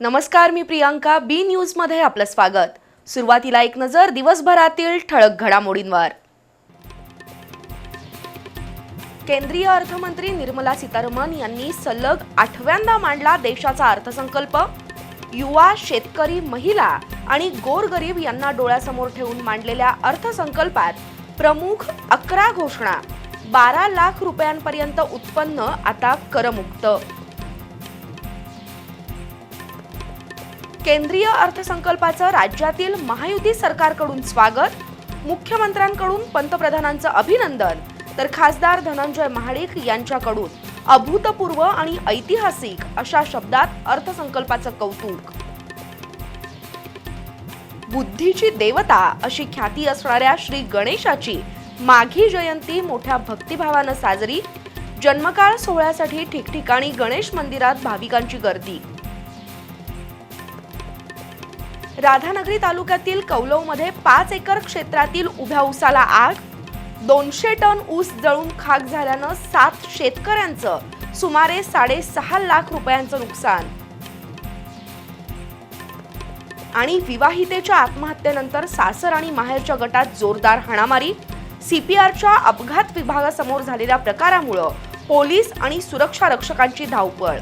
नमस्कार मी प्रियांका बी न्यूजमध्ये आपलं स्वागत. सुरुवातीला एक नजर दिवसभरातील ठळक घडामोडींवर. केंद्रीय अर्थमंत्री निर्मला सीतारामन यांनी सलग आठव्यांदा मांडला देशाचा अर्थसंकल्प. युवा शेतकरी महिला आणि गोरगरीब यांना डोळ्यासमोर ठेवून मांडलेल्या अर्थसंकल्पात प्रमुख अकरा घोषणा. बारा लाख रुपयांपर्यंत उत्पन्न आता करमुक्त. केंद्रीय अर्थसंकल्पाचं राज्यातील महायुती सरकारकडून स्वागत मुख्यमंत्र्यांकडून पंतप्रधानांचं अभिनंदन तर खासदार धनंजय महाडिक यांच्याकडून अभूतपूर्व आणि ऐतिहासिक अशा शब्दात अर्थसंकल्पाचं कौतुक. बुद्धीची देवता अशी ख्याती असणाऱ्या श्री गणेशाची माघी जयंती मोठ्या भक्तिभावानं साजरी. जन्मकाळ सोहळ्यासाठी ठिकठिकाणी गणेश मंदिरात भाविकांची गर्दी. राधानगरी तालुक्यातील कौलवमध्ये पाच एकर क्षेत्रातील उभ्या ऊसाला आग. दोनशे टन ऊस जळून खाक झाल्यानं सात शेतकऱ्यांचं सुमारे साडेसहा लाख रुपयांचं नुकसान. आणि विवाहितेच्या आत्महत्येनंतर सासर आणि माहेरच्या गटात जोरदार हाणामारी. सीपीआरच्या अपघात विभागासमोर झालेल्या प्रकारामुळं पोलीस आणि सुरक्षा रक्षकांची धावपळ.